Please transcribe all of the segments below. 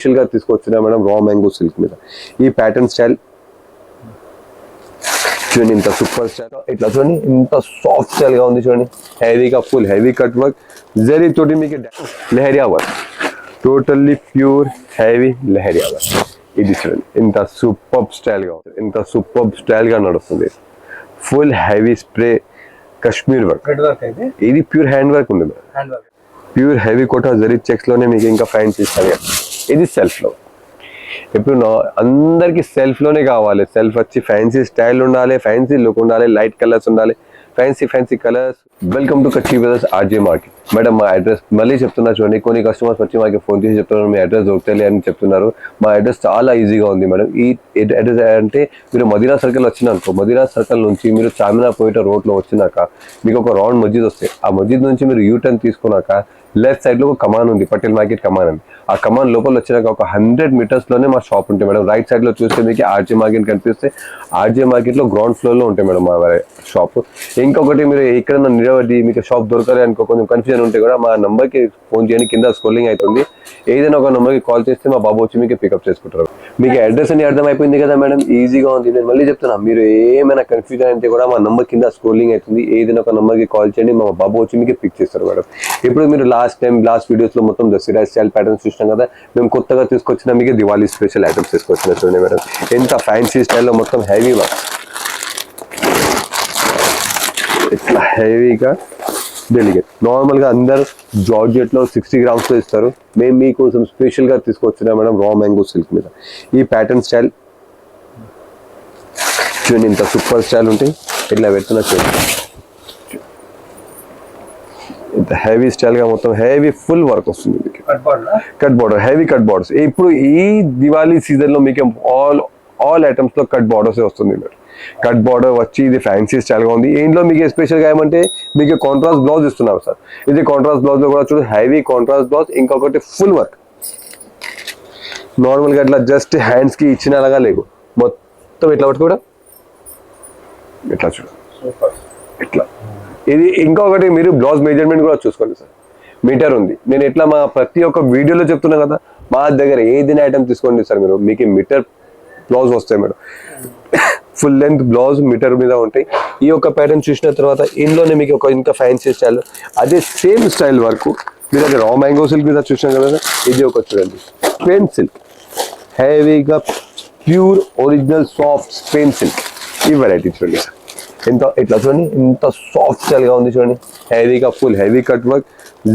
స్పెషల్గా తీసుకొచ్చిన madam raw mango silk మీద ఈ ప్యాటర్న్ స్టైల్ చూడండి ఇంత సూపర్ స్టైల్ ఇట్లా చూడండి ఇంత సాఫ్ట్ స్టైల్గా ఉంది చూడండి హెవీగా full heavy cut work zari తోటి మీకు lehariya work totally pure heavy lehariya work ఇది చూడండి ఇంత సూపర్ స్టైల్గా ఉంది ఇంత సూపర్ స్టైల్గా నడుస్తుంది full heavy spray Kashmir work thread work అయితే ఇది ప్యూర్ హ్యాండ్ వర్క్ ఉంది madam hand work pure heavy Kota zari చెక్స్లోనే మీకు ఇంకా ఫైన్ చేస్తారు ఇది సెల్ఫ్లో ఇప్పుడు నా అందరికీ సెల్ఫ్లోనే కావాలి. సెల్ఫ్ వచ్చి ఫ్యాన్సీ స్టైల్ ఉండాలి ఫ్యాన్సీ లుక్ ఉండాలి లైట్ కలర్స్ ఉండాలి fancy fancy colours welcome to Kachchi brothers RJ market madam మా అడ్రస్ మళ్ళీ చెప్తున్నా చూడండి. కొన్ని కస్టమర్స్ వచ్చి మాకు ఫోన్ చేసి చెప్తున్నారు మీ అడ్రస్ దొరుకుతలే అని చెప్తున్నారు. మా అడ్రస్ చాలా ఈజీగా ఉంది మేడం ఈ అడ్రస్ అంటే మీరు మదీనా సర్కిల్ వచ్చినాకో మదీనా సర్కిల్ నుంచి మీరు చామినా పోయేట రోడ్లో వచ్చినాక మీకు ఒక రౌండ్ మస్జిద్ వస్తాయి ఆ మస్జిద్ నుంచి మీరు యూ టర్న్ తీసుకున్నాక లెఫ్ట్ సైడ్లో ఒక కమాన్ ఉంది పటేల్ మార్కెట్ కమాన్ అని. ఆ కమాన్ లోపల వచ్చినాక ఒక హండ్రెడ్ మీటర్స్లోనే మా షాప్ ఉంటాయి మేడం. రైట్ సైడ్లో చూస్తే మీకు ఆర్జే మార్కెట్ కనిపిస్తే ఆర్జే మార్కెట్లో గ్రౌండ్ ఫ్లోర్లో ఉంటాయి మేడం మా షాప్ ఇంకొకటి మీరు ఎక్కడైనా నిలబడి మీకు షాప్ దొరకాలి అనుకో కొంచెం కన్ఫ్యూజన్ ఉంటే కూడా మా నంబర్కి ఫోన్ చేయండి కింద స్క్రోలింగ్ అవుతుంది ఏదైనా ఒక నంబర్కి కాల్ చేస్తే మా బాబు వచ్చి మీకు పికప్ చేసుకుంటారు. మీకు అడ్రస్ అని అర్థమైపోయింది కదా మేడం. ఈజీగా ఉంది. నేను మళ్ళీ చెప్తున్నా మీరు ఏమైనా కన్ఫ్యూజన్ అంటే కూడా మా నంబర్ కింద స్క్రోలింగ్ అవుతుంది ఏదైనా ఒక నంబర్కి కాల్ చేయండి మా బాబు వచ్చి మీకు పిక్ చేస్తారు మేడం. ఇప్పుడు మీరు లాస్ట్ టైం లాస్ట్ వీడియోస్లో మొత్తం దసరా స్టైల్ ప్యాటర్న్స్ చూసినాం కదా. మేము కొత్తగా తీసుకొచ్చిన మీకు దివాళీ స్పెషల్ ఐటమ్స్ తీసుకొచ్చిన చూడండి మేడం. ఎంత ఫ్యాన్సీ స్టైల్లో మొత్తం హెవీ వర్క్ ఇట్లా హెవీగా డెలిగేట్ నార్మల్గా అందరు జార్జెట్లో సిక్స్టీ గ్రామ్స్లో ఇస్తారు. మేము మీకోసం స్పెషల్గా తీసుకొచ్చిన మేడం రా మ్యాంగో సిల్క్ మీద. ఈ ప్యాటర్న్ స్టైల్ చూడండి ఇంత సూపర్ స్టైల్ ఉంటాయి ఇట్లా పెడుతున్నా చూడండి. ఇంత హెవీ స్టైల్గా మొత్తం హెవీ ఫుల్ వర్క్ వస్తుంది మీకు. Cut border heavy cut borders ఇప్పుడు ఈ దివాళీ సీజన్లో మీకు ఆల్ ఆల్ ఐటమ్స్లో కట్ బార్డర్స్ వస్తుంది మీరు? కట్ బార్డర్ వచ్చి ఇది ఫ్యాన్సీ స్టైల్గా ఉంది. ఇంట్లో మీకు స్పెషల్గా ఏమంటే మీకు కాంట్రాస్ట్ బ్లౌజ్ ఇస్తున్నారు సార్. ఇది కాంట్రాస్ట్ బ్లౌజ్లో కూడా చూడు హెవీ కాంట్రాస్ట్ బ్లౌజ్ ఇంకొకటి ఫుల్ వర్క్ నార్మల్గా ఇట్లా జస్ట్ హ్యాండ్స్కి ఇచ్చినలాగా లేవు. మొత్తం ఇట్లా పట్టుకోవడం? ఇట్లా చూడు. ఇట్లా. ఇది ఇంకొకటి మీరు బ్లౌజ్ మెజర్మెంట్ కూడా చూసుకోండి సార్. మీటర్ ఉంది. నేను ఎట్లా మా ప్రతి ఒక్క వీడియోలో చెప్తున్నా కదా మా దగ్గర ఏదైనా ఐటమ్ తీసుకోండి సార్ మీరు? మీకు మీటర్ బ్లౌజ్ వస్తాయి madam. Full length blouse metre మీద ఉంటాయి. ఈ యొక్క ప్యాటర్న్ చూసిన తర్వాత ఇందులోనే మీకు ఒక ఇంకా ఫ్యాన్సీ స్టైల్ అదే సేమ్ స్టైల్ వర్క్ మీరు అది రా మ్యాంగో సిల్క్ మీద చూసినాం కదా ఇది ఒక చూడండి స్పెయిన్ సిల్క్ హెవీగా pure original soft Spain silk ఈ వెరైటీ చూడండి సార్. ఎంత ఇట్లా చూడండి ఎంత సాఫ్ట్ స్టైల్గా ఉంది చూడండి. హెవీగా full heavy cut work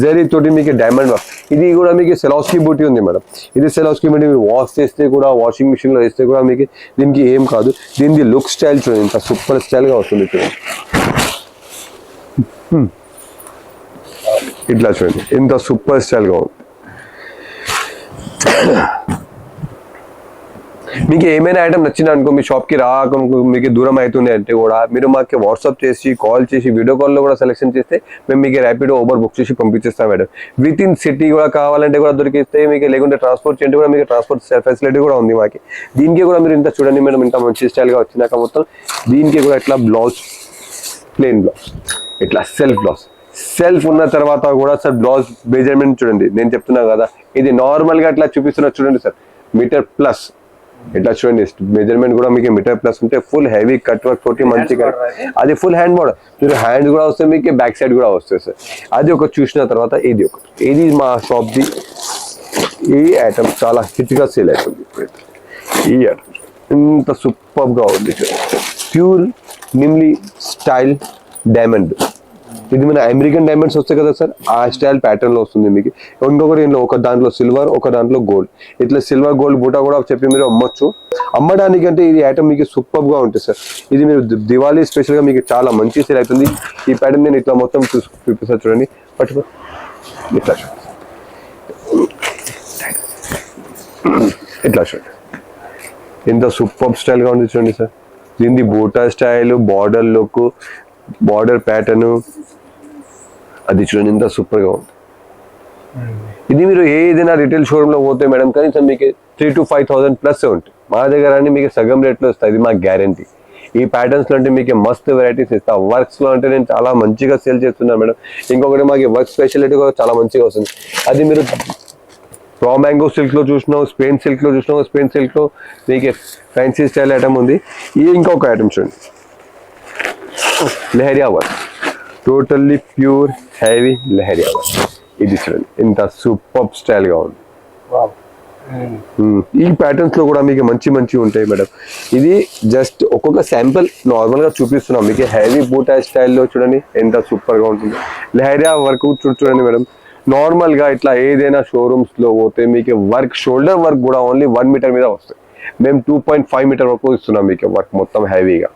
zari తోటి మీకు డైమండ్ వర్క్ ఇది కూడా మీకు సెలాస్కి బూటీ ఉంది మేడం. ఇది సెలాస్కి బూటీ మీరు వాష్ చేస్తే కూడా వాషింగ్ మిషన్లో వేస్తే కూడా మీకు దీనికి ఏం కాదు. దీనికి లుక్ స్టైల్ చూడండి ఇంత సూపర్ స్టైల్గా వస్తుంది చూడండి. Hmm. ఇట్లా చూడండి ఇంత సూపర్ స్టైల్గా ఉంది. మీకు ఏమైనా ఐటమ్ నచ్చింది అనుకో మీ షాప్కి కి మీకు దూరం అవుతుంది అంటే కూడా మీరు మాకు వాట్సాప్ చేసి కాల్ చేసి వీడియో కాల్లో కూడా సెలెక్షన్ చేస్తే మేము మీకు ర్యాపిడో ఓబర్ బుక్ చేసి పంపించేస్తాం మేడం విత్ ఇన్ సిటీ కూడా కావాలంటే కూడా దొరికిస్తే మీకు లేకుంటే ట్రాన్స్పోర్ట్ చేయండి కూడా మీకు ట్రాన్స్పోర్ట్ ఫెసిలిటీ కూడా ఉంది మాకు. దీనికి కూడా మీరు ఇంత చూడండి మేడం ఇంత మంచి స్టైల్గా వచ్చినాక మొత్తం దీనికి కూడా ఇట్లా బ్లౌజ్ ప్లెయిన్ బ్లౌజ్ ఇట్లా సెల్ఫ్ బ్లౌజ్ సెల్ఫ్ ఉన్న తర్వాత కూడా సార్ బ్లౌజ్ మెజర్మెంట్ చూడండి. నేను చెప్తున్నా కదా ఇది నార్మల్గా అట్లా ఇట్లా చూపిస్తున్నా చూడండి సార్ మీటర్ ప్లస్ ఇట్లా చూడండి మెజర్మెంట్ కూడా మీకు మీటర్ ప్లస్ ఉంటే ఫుల్ హెవీ కట్ వర్క్ తోటి మంచిగా? అది ఫుల్ హ్యాండ్ బోర్డ్ మీరు హ్యాండ్ కూడా వస్తే మీకు బ్యాక్ సైడ్ కూడా వస్తుంది సార్. అది ఒక చూసిన తర్వాత ఇది ఒకటి ఇది మా షాప్ ది. ఈ ఐటమ్ చాలా హిట్గా సేల్ అవుతుంది. ఈ ఐటమ్ ఇంత సూపర్గా ఉంది ప్యూర్ నిమ్లీ స్టైల్ డైమండ్ ఇది మన అమెరికన్ డైమండ్స్ వస్తాయి కదా సార్? ఆ స్టైల్ ప్యాటర్న్లో వస్తుంది మీకు. ఇంకొకటి ఒక దాంట్లో సిల్వర్ ఒక దాంట్లో గోల్డ్ ఇట్లా సిల్వర్ గోల్డ్ బూటా కూడా చెప్పి మీరు అమ్మొచ్చు. అమ్మడానికి అంటే ఇది ఐటమ్ మీకు సూపర్గా ఉంటుంది సార్. ఇది మీరు దివాళీ స్పెషల్గా మీకు చాలా మంచి సేల్ అవుతుంది. ఈ ప్యాటర్న్ నేను ఇట్లా మొత్తం చూసి చూపిస్తా చూడండి. బట్ ఇట్లా ఇట్లా చూడండి ఎంత సూపర్ స్టైల్గా ఉంది చూడండి సార్. దీనిది buta style border look border pattern అది చూడండి ఎంత సూపర్గా ఉంది ఇది మీరు ఏదైనా రిటైల్ షోరూమ్లో పోతే మేడం కనీసం మీకు three to five thousand plus ఉంటుంది. మా దగ్గర అన్ని మీకు సగం రేట్లో వస్తాయి ఇది మా గ్యారంటీ ఈ ప్యాటర్న్స్లో అంటే మీకు మస్తు వెరైటీస్ ఇస్తా. వర్క్స్లో అంటే నేను చాలా మంచిగా సేల్ చేస్తున్నాను మేడం. ఇంకొకటి మాకు వర్క్ స్పెషాలిటీ కూడా చాలా మంచిగా వస్తుంది. అది మీరు రా మ్యాంగో సిల్క్లో చూసినావు స్పెయిన్ సిల్క్లో చూసినావు స్పెయిన్ సిల్క్లో మీకు ఫ్యాన్సీ స్టైల్ ఐటమ్ ఉంది. ఇది ఇంకొక ఐటమ్ చూడండి. Lehariya work totally pure heavy lehariya work ఇది చూడండి. ఇంత సూపర్ స్టైల్గా ఉంది. ఈ ప్యాటర్న్స్లో కూడా మీకు మంచి మంచి ఉంటాయి మేడం. ఇది జస్ట్ ఒక్కొక్క శాంపుల్ నార్మల్గా చూపిస్తున్నాం. మీకు హెవీ బూటా స్టైల్లో చూడండి. ఎంత సూపర్గా ఉంటుంది. లెహరియా వర్క్ చూడండి మేడం. నార్మల్గా ఇట్లా ఏదైనా షోరూమ్స్లో పోతే మీకు వర్క్ షోల్డర్ వర్క్ కూడా ఓన్లీ వన్ మీటర్ మీద వస్తాయి. మేము టూ పాయింట్ ఫైవ్ మీటర్ వరకు ఇస్తున్నాం మీకు వర్క్ మొత్తం హెవీగా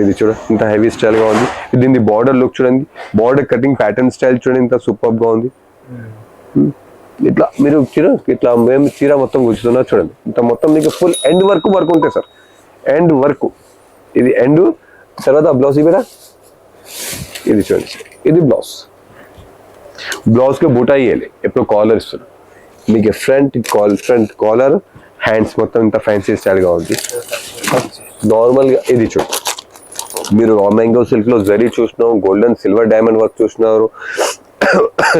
ఇది చూడండి ఇంత హెవీ స్టైల్గా ఉంది. దీని బార్డర్ లుక్ చూడండి. బార్డర్ కటింగ్ ప్యాటర్న్ స్టైల్ చూడండి ఇంత సూపర్గా ఉంది. ఇట్లా మీరు చీర ఇట్లా మేము చీర మొత్తం కూర్చుతున్నా చూడండి. ఇంత మొత్తం మీకు ఫుల్ ఎండ్ వర్క్ వర్క్ ఉంటాయి సార్. ఎండ్ వర్క్ ఇది ఎండ్ తర్వాత బ్లౌజ్ ఇవిడా ఇది చూడండి. ఇది బ్లౌజ్ బ్లౌజ్కి బూటా ఇవ్వాలి ఎప్పుడు కాలర్ ఇస్తున్నాం. మీకు front call front collar hands మొత్తం ఇంత ఫ్యాన్సీ స్టైల్గా ఉంది. నార్మల్గా ఇది చూడండి మీరు రా మ్యాంగో సిల్క్లో జరీ చూసినాం గోల్డెన్ సిల్వర్ డైమండ్ వర్క్ చూసినారు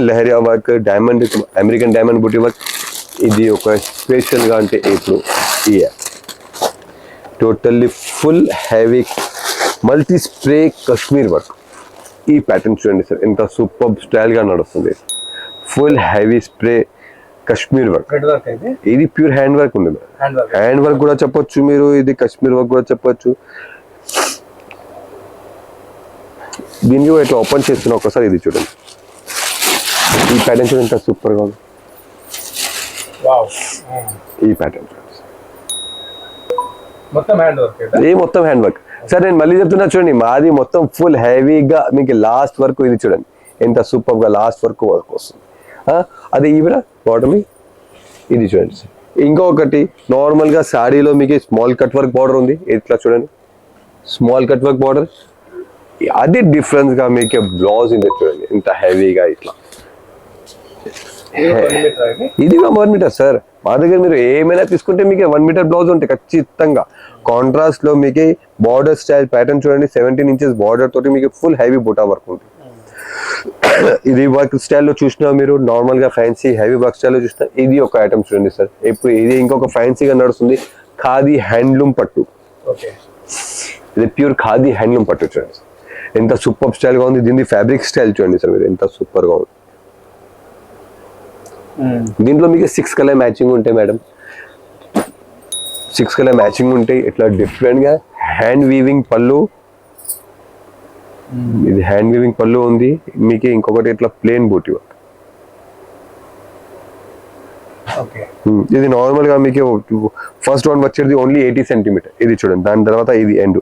lehariya work diamond American diamond buti work ఇది ఒక స్పెషల్గా అంటే ఇప్పుడు ఇయే totally full heavy multi spray Kashmir work ఈ ప్యాటర్న్ చూడండి సార్ ఎంత సూపర్ స్టైల్గా నడుస్తుంది. Full heavy spray Kashmir work ఇది ప్యూర్ హ్యాండ్ వర్క్ ఉంది. హ్యాండ్ వర్క్ కూడా చెప్పొచ్చు మీరు ఇది కశ్మీర్ వర్క్ కూడా చెప్పొచ్చు. దీన్ని కూడా ఇట్లా ఓపెన్ చేస్తున్నా ఒకసారి ఇది చూడండి. ఈ ప్యాటర్న్ చూడండి ఎంత సూపర్గా ఉంది. ఈ ప్యాటర్న్ మొత్తం హ్యాండ్ వర్క్ అయితే ఇది మొత్తం హ్యాండ్ వర్క్ సరే నేను మళ్ళీ చెప్తున్నా చూడండి మాది మొత్తం ఫుల్ హెవీగా మీకు లాస్ట్ వరకు ఇది చూడండి. ఎంత సూపర్గా లాస్ట్ వరకు వర్క్ వస్తుంది. అది ఇవిడ బాటమ్ ఇది చూడండి సార్. ఇంకొకటి నార్మల్గా శారీలో మీకు స్మాల్ కట్ వర్క్ బార్డర్ ఉంది. ఇట్లా చూడండి. స్మాల్ కట్ వర్క్ బార్డర్ అది డిఫరెన్స్గా మీకు బ్లౌజ్ ఉంది చూడండి ఇంత హెవీగా ఇట్లా. ఇది వన్ మీటర్ సార్ మా దగ్గర మీరు ఏమైనా తీసుకుంటే మీకు వన్ మీటర్ బ్లౌజ్ ఉంటాయి ఖచ్చితంగా. కాంట్రాస్ట్లో మీకు బార్డర్ స్టైల్ ప్యాటర్న్ చూడండి సెవెంటీన్ ఇంచెస్ బార్డర్ తోటి మీకు ఫుల్ హెవీ బుటా వర్క్ ఉంటుంది. ఇది వర్క్ స్టైల్లో చూసినా మీరు నార్మల్గా ఫ్యాన్సీ హెవీ వర్క్ స్టైల్లో చూసినా ఇది ఒక ఐటమ్ చూడండి సార్ ఇప్పుడు ఇది ఇంకొక ఫ్యాన్సీగా నడుస్తుంది ఖాదీ హ్యాండ్లూమ్ పట్టు. ఓకే ఇది ప్యూర్ ఖాదీ హ్యాండ్లూమ్ పట్టు చూడండి ఎంత సూపర్ స్టైల్గా ఉంది. దీని ఫ్యాబ్రిక్ స్టైల్ చూడండి సార్ మీరు ఎంత సూపర్గా ఉంది. దీంట్లో మీకు సిక్స్ కలర్ మ్యాచింగ్ ఉంటాయి మేడం సిక్స్ కలర్ మ్యాచింగ్ ఉంటాయి. ఇట్లా డిఫరెంట్గా హ్యాండ్ వీవింగ్ పళ్ళు. ఇది హ్యాండ్ వీవింగ్ పళ్ళు ఉంది. మీకు ఇంకొకటి ఇట్లా ప్లేన్ బూటీ ఇది నార్మల్గా మీకు ఫస్ట్ వన్ వచ్చేది ఓన్లీ ఎయిటీ సెంటీమీటర్ ఇది చూడండి. దాని తర్వాత ఇది ఎండ్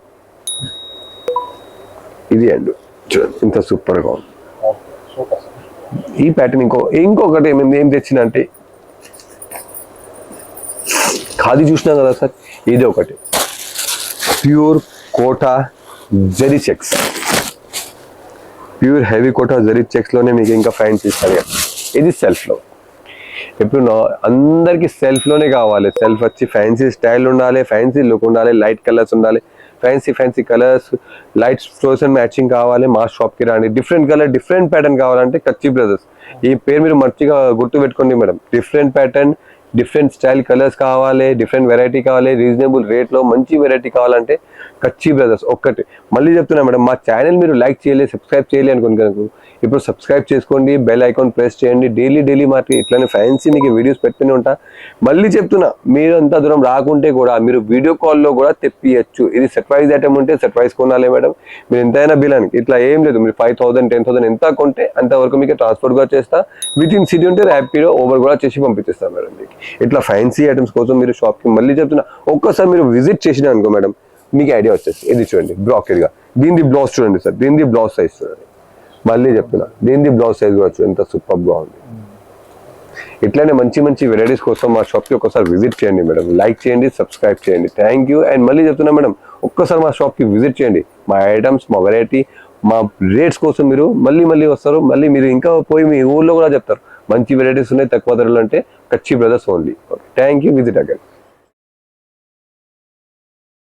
ఇది ఎండ్ చూడండి ఇంత సూపర్గా ఉంది. ఈ ప్యాటర్న్ ఇంకో ఇంకొకటి మేము ఏం తెచ్చిన అంటే ఖాదీ చూసినాం కదా సార్ ఇది ఒకటి. Pure Kota zari checks. Pure heavy Kota zari చెక్స్లోనే మీకు ఇంకా ఫైన్స్ ఇస్తారు. ఇది సెల్ఫ్లో ఇప్పుడు నా సెల్ఫ్లోనే కావాలి. సెల్ఫ్ వచ్చి ఫ్యాన్సీ స్టైల్ ఉండాలి ఫ్యాన్సీ లుక్ ఉండాలి లైట్ కలర్స్ ఉండాలి. Fancy fancy colours lights floors and matching కావాలి మా షాప్కి రాండి. డిఫరెంట్ కలర్ డిఫరెంట్ ప్యాటర్న్ కావాలంటే కచ్చి బ్రదర్స్ ఈ పేరు మీరు మంచిగా గుర్తు పెట్టుకోండి madam. Different pattern different style colours కావాలి డిఫరెంట్ వెరైటీ కావాలి రీజనబుల్ రేట్లో మంచి వెరైటీ కావాలంటే కచ్చి బ్రదర్స్ ఒక్కటి. మళ్ళీ చెప్తున్నా మేడం మా ఛానల్ మీరు లైక్ చేయలేదు సబ్స్క్రైబ్ చేయలేదు అనుకోండి కనుక. ఇప్పుడు సబ్స్క్రైబ్ చేసుకోండి బెల్ ఐకాన్ ప్రెస్ చేయండి డైలీ డైలీ మాకు ఇట్లానే ఫ్యాన్సీ మీకు వీడియోస్ పెట్టుకుని ఉంటా. మళ్ళీ చెప్తున్నా మీరు అంత దూరం రాకుంటే కూడా మీరు వీడియో కాల్లో కూడా తెప్పియచ్చు. ఇది సర్ప్రైజ్ ఐటమ్ ఉంటే సర్ప్రైజ్ కొనాలి మేడం. మీరు ఎంతైనా బిలానికి ఇట్లా ఏం లేదు. మీరు ఫైవ్ థౌసండ్ టెన్ థౌసండ్ ఎంత కొంటే అంతవరకు మీకు ట్రాన్స్పోర్ట్ కూడా చేస్తా. విత్ ఇన్ సిటీ ఉంటే ర్యాపిడో ఓవర్ కూడా చేసి పంపించేస్తాను మేడం మీకు. ఇట్లా ఫ్యాన్సీ ఐటమ్స్ కోసం మీరు షాప్కి మళ్ళీ చెప్తున్నా ఒక్కసారి మీరు విజిట్ చేసినా అనుకో మేడం మీకు ఐడియా వచ్చేసి. ఇది చూడండి బ్రాకెట్గా దీనిది బ్లౌజ్ చూడండి సార్ దీనిది బ్లౌజ్ సైజ్ చూడండి. మళ్ళీ చెప్తున్నా దీనిది బ్లౌజ్ సైజ్ కూడా ఎంత సూపర్గా ఉంది. ఇట్లానే మంచి మంచి వెరైటీస్ కోసం మా షాప్కి ఒకసారి విజిట్ చేయండి మేడం. లైక్ చేయండి సబ్స్క్రైబ్ చేయండి. థ్యాంక్ యూ అండ్ మళ్ళీ చెప్తున్నా మేడం ఒక్కసారి మా షాప్కి విజిట్ చేయండి. మా ఐటమ్స్ మా వెరైటీ మా రేట్స్ కోసం మీరు మళ్ళీ మళ్ళీ వస్తారు. మళ్ళీ మీరు ఇంకా పోయి మీ ఊళ్ళో కూడా చెప్తారు. మంచి వెరైటీస్ ఉన్నాయి తక్కువ ధరలు అంటే Kachchi brothers only thank you visit again